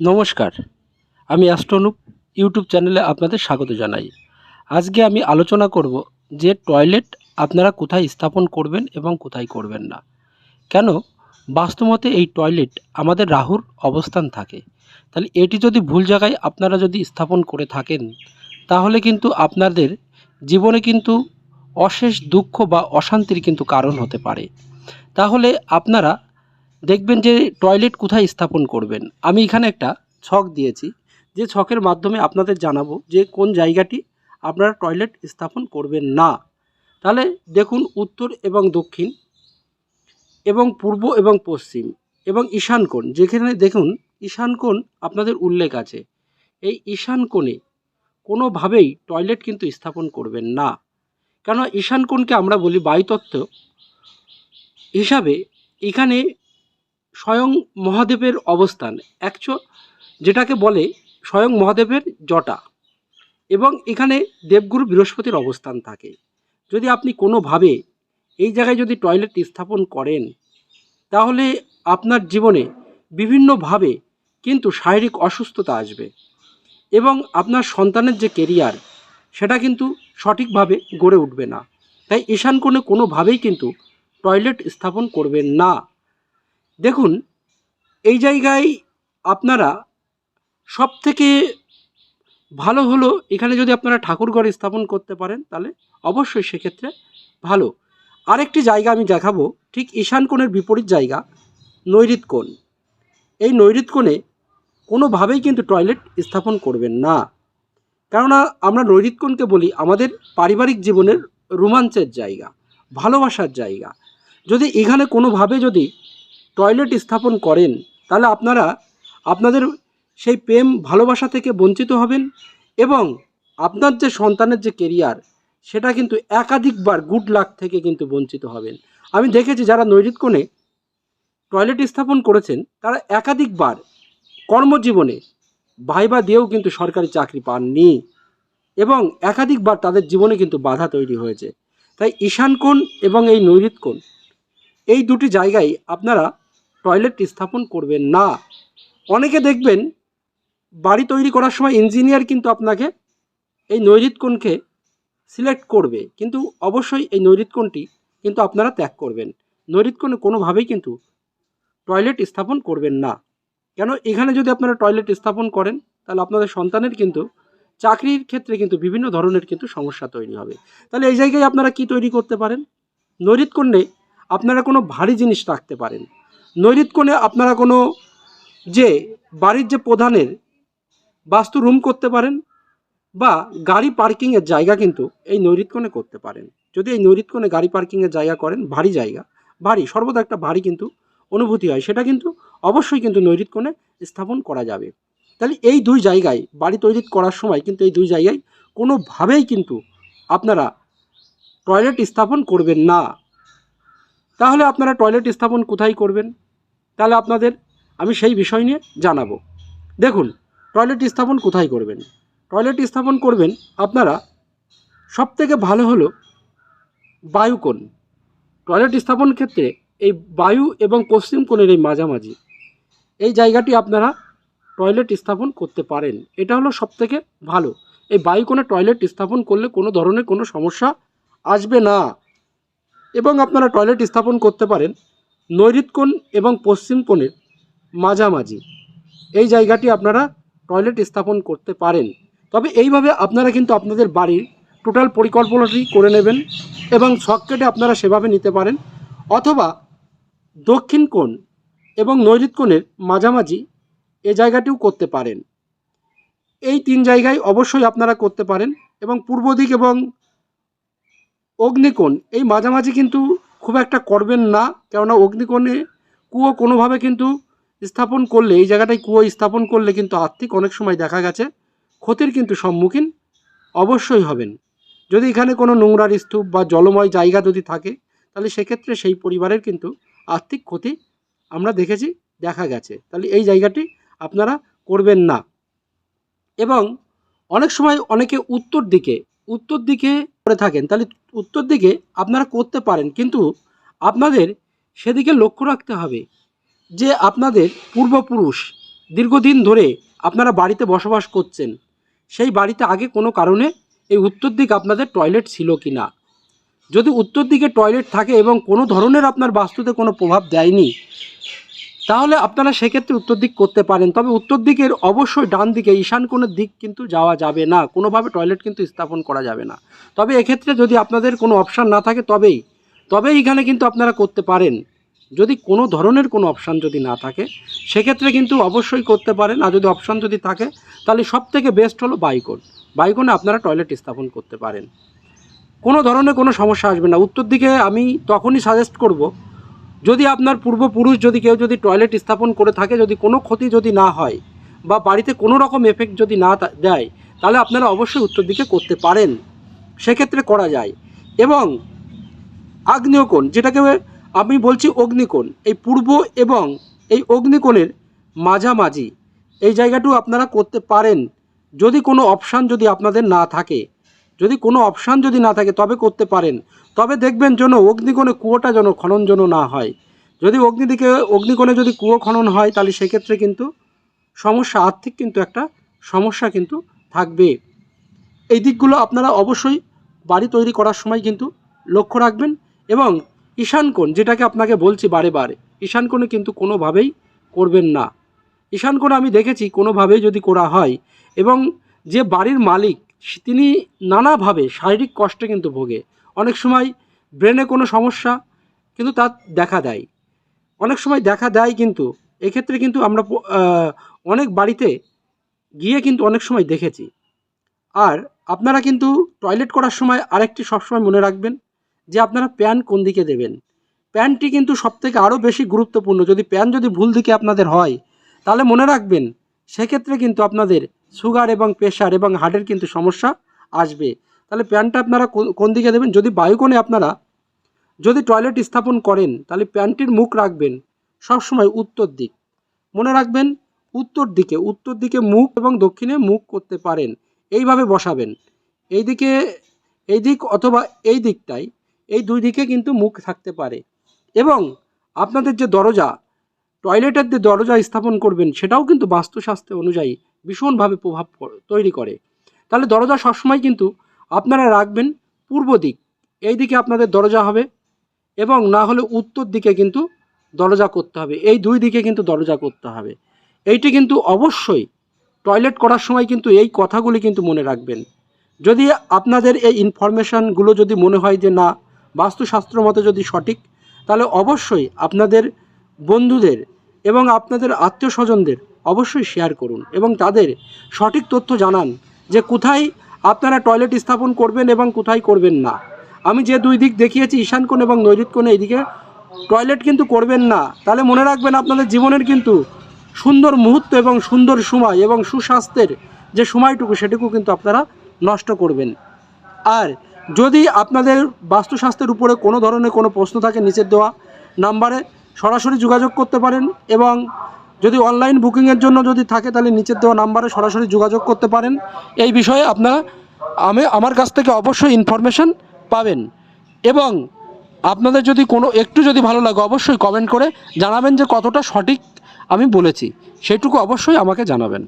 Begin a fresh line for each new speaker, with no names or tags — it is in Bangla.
নমস্কার। আমি অ্যাস্ট্রনুপ, ইউটিউব চ্যানেলে আপনাদের স্বাগত জানাই। আজকে আমি আলোচনা করব যে টয়লেট আপনারা কোথায় স্থাপন করবেন এবং কোথায় করবেন না। কেন? বাস্তবতে এই টয়লেট আমাদের রাহুর অবস্থান থাকে। তাহলে এটি যদি ভুল জায়গায় আপনারা যদি স্থাপন করে থাকেন, তাহলে কিন্তু আপনাদের জীবনে কিন্তু অশেষ দুঃখ বা অশান্তির কিন্তু কারণ হতে পারে। তাহলে আপনারা দেখবেন যে টয়লেট কোথায় স্থাপন করবেন। আমি এখানে একটা ছক দিয়েছি, যে ছকের মাধ্যমে আপনাদের জানাব যে কোন জায়গাটি আপনারা টয়লেট স্থাপন করবেন না। তাহলে দেখুন উত্তর এবং দক্ষিণ এবং পূর্ব এবং পশ্চিম এবং ঈশান কোণ যেখানে দেখুন ঈশান কোণ আপনাদের উল্লেখ আছে। এই ঈশান কোণে কোনোভাবেই টয়লেট কিন্তু স্থাপন করবেন না। কেন ঈশান কোণকে আমরা বলি বায়ুতত্ত্ব হিসাবে এখানে স্বয়ং মহাদেবের অবস্থান অ্যাকচুয়াল যেটাকে বলে স্বয়ং মহাদেবের জটা। এবং এখানে দেবগুরু বৃহস্পতির অবস্থান থাকে। যদি আপনি কোনোভাবে এই জায়গায় যদি টয়লেট স্থাপন করেন, তাহলে আপনার জীবনে বিভিন্নভাবে কিন্তু শারীরিক অসুস্থতা আসবে। এবং আপনার সন্তানের যে কেরিয়ার সেটা কিন্তু সঠিকভাবে গড়ে উঠবে না। তাই ঈশান কোণে কোনোভাবেই কিন্তু টয়লেট স্থাপন করবেন না। দেখুন, এই জায়গায় আপনারা সব থেকে ভালো হলো এখানে যদি আপনারা ঠাকুরঘর স্থাপন করতে পারেন, তাহলে অবশ্যই সেক্ষেত্রে ভালো। আরেকটি জায়গা আমি দেখাবো, ঠিক ঈশান কোণের বিপরীত জায়গা নৈরিত কোণ। এই নৈরিত কোণে কোনোভাবেই কিন্তু টয়লেট স্থাপন করবেন না। কেননা আমরা নৈরিত কোণকে বলি আমাদের পারিবারিক জীবনের রোমাঞ্চের জায়গা, ভালোবাসার জায়গা। যদি এখানে কোনোভাবে যদি টয়লেট স্থাপন করেন, তাহলে আপনারা, আপনাদের সেই প্রেম, ভালোবাসা থেকে বঞ্চিত হবেন এবং আপনার যে সন্তানের যে কেরিয়ার সেটা কিন্তু একাধিকবার গুড লাক থেকে কিন্তু বঞ্চিত হবেন। আমি দেখেছি যারা নৈরিত কোণে টয়লেট স্থাপন করেছেন, তারা একাধিকবার কর্মজীবনে ভাইবা দিয়েও কিন্তু সরকারি চাকরি পাননি এবং একাধিকবার তাদের জীবনে কিন্তু বাধা তৈরি হয়েছে। তাই ঈশান কোণ এবং এই নৈরিত কোণ, এই দুটি জায়গায় আপনারা টয়লেট স্থাপন করবেন না। অনেকে দেখবেন বাড়ি তৈরি করার সময় ইঞ্জিনিয়ার কিন্তু আপনাকে এই নৈরিত কোণকে সিলেক্ট করবে। কিন্তু অবশ্যই এই নৈরিত কোণটি কিন্তু আপনারা ত্যাগ করবেন। নৈরিত কোণে কোনোভাবেই কিন্তু টয়লেট স্থাপন করবেন না। কেন? এখানে যদি আপনারা টয়লেট স্থাপন করেন, তাহলে আপনাদের সন্তানের কিন্তু চাকরির ক্ষেত্রে কিন্তু বিভিন্ন ধরনের কিন্তু সমস্যা তৈরি হবে। তাহলে এই জায়গায় আপনারা কি তৈরি করতে পারেন? নৈরিত কোণে আপনারা কোনো ভারী জিনিস রাখতে পারেন। নৈরিত কোণে আপনারা কোনো যে বাড়ির যে প্রধানের বাস্তু রুম করতে পারেন বা গাড়ি পার্কিংয়ের জায়গা কিন্তু এই নৈরিত কোণে করতে পারেন। যদি এই নৈরিত কোণে গাড়ি পার্কিংয়ের জায়গা করেন, ভারী জায়গা, ভারী, সর্বদা একটা ভারী কিন্তু অনুভূতি হয়, সেটা কিন্তু অবশ্যই কিন্তু নৈরিত কোণে স্থাপন করা যাবে। তাহলে এই দুই জায়গায় বাড়ি তৈরি করার সময় কিন্তু এই দুই জায়গায় কোনোভাবেই কিন্তু আপনারা টয়লেট স্থাপন করবেন না। তাহলে আপনারা টয়লেট স্থাপন কোথায় করবেন? তাহলে আপনাদের আমি সেই বিষয় নিয়ে জানাব। দেখুন টয়লেট স্থাপন কোথায় করবেন? টয়লেট স্থাপন করবেন আপনারা সব থেকে ভালো হলো বায়ুকোণ টয়লেট স্থাপন ক্ষেত্রে এই বায়ু এবং পশ্চিম কোণের এই মাঝামাঝি, এই জায়গাটি আপনারা টয়লেট স্থাপন করতে পারেন। এটা হলো সব থেকে ভালো। এই বায়ুকোণে টয়লেট স্থাপন করলে কোনো ধরনের কোনো সমস্যা আসবে না। এবং আপনারা টয়লেট স্থাপন করতে পারেন নৈরিত এবং পশ্চিম কোণের মাঝামাঝি। এই জায়গাটি আপনারা টয়লেট স্থাপন করতে পারেন। তবে এইভাবে আপনারা কিন্তু আপনাদের বাড়ির টোটাল পরিকল্পনাটি করে নেবেন এবং কেটে আপনারা সেভাবে নিতে পারেন। অথবা দক্ষিণ কোণ এবং নৈরিত কোণের মাঝামাঝি এ জায়গাটিও করতে পারেন। এই তিন জায়গায় অবশ্যই আপনারা করতে পারেন এবং পূর্ব দিক এবং অগ্নিকোণ এই মাঝামাঝি কিন্তু খুব একটা করবেন না, কেননা অগ্নিকোণে কুয়ো কোনোভাবে কিন্তু স্থাপন করলে, এই জায়গাটায় কুয়ো স্থাপন করলে কিন্তু আর্থিক অনেক সময় দেখা গেছে, ক্ষতির কিন্তু সম্মুখীন অবশ্যই হবেন। যদি এখানে কোনো নোংরার স্তূপ বা জলময় জায়গা যদি থাকে, তাহলে সেক্ষেত্রে সেই পরিবারের কিন্তু আর্থিক ক্ষতি আমরা দেখেছি, দেখা গেছে। তাহলে এই জায়গাটি আপনারা করবেন না। এবং অনেক সময় অনেকে উত্তর দিকে উত্তর দিকে করে থাকেন, তাহলে উত্তর দিকে আপনারা করতে পারেন। কিন্তু আপনাদের সেদিকে লক্ষ্য রাখতে হবে যে আপনাদের পূর্বপুরুষ দীর্ঘদিন ধরে আপনারা বাড়িতে বসবাস করছেন। সেই বাড়িতে আগে কোনো কারণে এই উত্তর দিক আপনাদের টয়লেট ছিল কি না যদি উত্তর দিকে টয়লেট থাকে এবং কোনো ধরনের আপনার বাস্তুতে কোনো প্রভাব দেয়নি তাহলে আপনারা সেক্ষেত্রে উত্তর দিক করতে পারেন। তবে উত্তর দিকের অবশ্যই ডান দিকে ঈশান কোণের দিক কিন্তু যাওয়া যাবে না। কোনোভাবে টয়লেট কিন্তু স্থাপন করা যাবে না। তবে এক্ষেত্রে যদি আপনাদের কোনো অপশান না থাকে, তবেই তবেই এখানে কিন্তু আপনারা করতে পারেন। যদি কোনো ধরনের কোনো অপশান যদি না থাকে, সেক্ষেত্রে কিন্তু অবশ্যই করতে পারেন। আর যদি অপশান যদি থাকে, তাহলে সব থেকে বেস্ট হলো বাইকোন বাইকোনে আপনারা টয়লেট স্থাপন করতে পারেন। কোনো ধরনের কোনো সমস্যা আসবে না। উত্তর দিকে আমি তখনই সাজেস্ট করব যদি আপনার পূর্বপুরুষ যদি কেউ যদি টয়লেট স্থাপন করে থাকে, যদি কোনো ক্ষতি যদি না হয় বা বাড়িতে কোনো রকম এফেক্ট যদি না দেয়, তাহলে আপনারা অবশ্যই উত্তর দিকে করতে পারেন। সেক্ষেত্রে করা যায়। এবং আগ্নেয়কোণ, যেটাকে আমি বলছি অগ্নিকোণ, এই পূর্ব এবং এই অগ্নিকোণের মাঝামাঝি, এই জায়গাটু আপনারা করতে পারেন। যদি কোনো অপশান যদি আপনাদের না থাকে যদি কোনো অপশান যদি না থাকে তবে করতে পারেন। তবে দেখবেন যেন অগ্নিকোণে কুয়োটা যেন খনন যেন না হয়। যদি অগ্নিদিকে, অগ্নিকোণে যদি কুয়ো খনন হয়, তাহলে সেক্ষেত্রে কিন্তু সমস্যা, আর্থিক কিন্তু একটা সমস্যা কিন্তু থাকবে। এই দিকগুলো আপনারা অবশ্যই বাড়ি তৈরি করার সময় কিন্তু লক্ষ্য রাখবেন এবং ঈশান কোণ যেটাকে আপনাকে বলছি বারে বারে ঈশান কোণে কিন্তু কোনোভাবেই করবেন না। ঈশান কোণে আমি দেখেছি কোনোভাবেই যদি করা হয় এবং যে বাড়ির মালিক তিনি নানাভাবে শারীরিক কষ্টে কিন্তু ভোগে। অনেক সময় ব্রেনে কোনো সমস্যা কিন্তু তার দেখা দেয়। অনেক সময় দেখা দেয় কিন্তু, এক্ষেত্রে কিন্তু আমরা অনেক বাড়িতে গিয়ে কিন্তু অনেক সময় দেখেছি। আর আপনারা কিন্তু টয়লেট করার সময় আরেকটি সবসময় মনে রাখবেন যে আপনারা প্যান কোন দিকে দেবেন। প্যানটি কিন্তু সবথেকে আরও বেশি গুরুত্বপূর্ণ। যদি প্যান যদি ভুল দিকে আপনাদের হয়, তাহলে মনে রাখবেন, সেক্ষেত্রে কিন্তু আপনাদের সুগার এবং প্রেশার এবং হার্টের কিন্তু সমস্যা আসবে। তাহলে প্যান্টটা আপনারা কোন- দিকে দেবেন? যদি বায়ুকোণে আপনারা যদি টয়লেট স্থাপন করেন, তাহলে প্যানটির মুখ রাখবেন সবসময় উত্তর দিক। মনে রাখবেন, উত্তর দিকে উত্তর দিকে মুখ এবং দক্ষিণে মুখ করতে পারেন। এইভাবে বসাবেন। এই দিকে, এই দিক অথবা এই দিকটাই এই দুই দিকে কিন্তু মুখ থাকতে পারে। এবং আপনাদের যে দরজা, টয়লেটের যে দরজা স্থাপন করবেন, সেটাও কিন্তু বাস্তুশাস্ত্র অনুযায়ী ভীষণভাবে প্রভাব তৈরি করে। তাহলে দরজা সবসময় কিন্তু আপনারা রাখবেন পূর্ব দিক। এই দিকে আপনাদের দরজা হবে এবং না হলে উত্তর দিকে কিন্তু দরজা করতে হবে। এই দুই দিকে কিন্তু দরজা করতে হবে। এইটি কিন্তু অবশ্যই টয়লেট করার সময় কিন্তু এই কথাগুলি কিন্তু মনে রাখবেন। যদি আপনাদের এই ইনফরমেশানগুলো যদি মনে হয় যে না, বাস্তুশাস্ত্র মতে যদি সঠিক, তাহলে অবশ্যই আপনাদের বন্ধুদের এবং আপনাদের আত্মীয় স্বজনদের অবশ্যই শেয়ার করুন এবং তাদের সঠিক তথ্য জানান যে কোথায় আপনারা টয়লেট স্থাপন করবেন এবং কোথায় করবেন না। আমি যে দুই দিক দেখিয়েছি, ঈশান কোণ এবং নৈরিত কোণে, এদিকে টয়লেট কিন্তু করবেন না। তাহলে মনে রাখবেন আপনাদের জীবনের কিন্তু সুন্দর মুহূর্ত এবং সুন্দর সময় এবং সুস্বাস্থ্যের যে সময়টুকু, সেটুকু কিন্তু আপনারা নষ্ট করবেন। আর যদি আপনাদের বাস্তুস্বাস্থ্যের উপরে কোনো ধরনের কোনো প্রশ্ন থাকে নিচের দেওয়া নাম্বারে সরাসরি যোগাযোগ করতে পারেন এবং যদি অনলাইন বুকিংয়ের জন্য যদি থাকে, তাহলে নিচের দেওয়া নাম্বারে সরাসরি যোগাযোগ করতে পারেন। এই বিষয়ে আপনারা, আমি, আমার কাছ থেকে অবশ্যই ইনফরমেশান পাবেন। এবং আপনাদের যদি কোনো, একটু যদি ভালো লাগে, অবশ্যই কমেন্ট করে জানাবেন যে কতটা সঠিক আমি বলেছি। সেটুকু অবশ্যই আমাকে জানাবেন।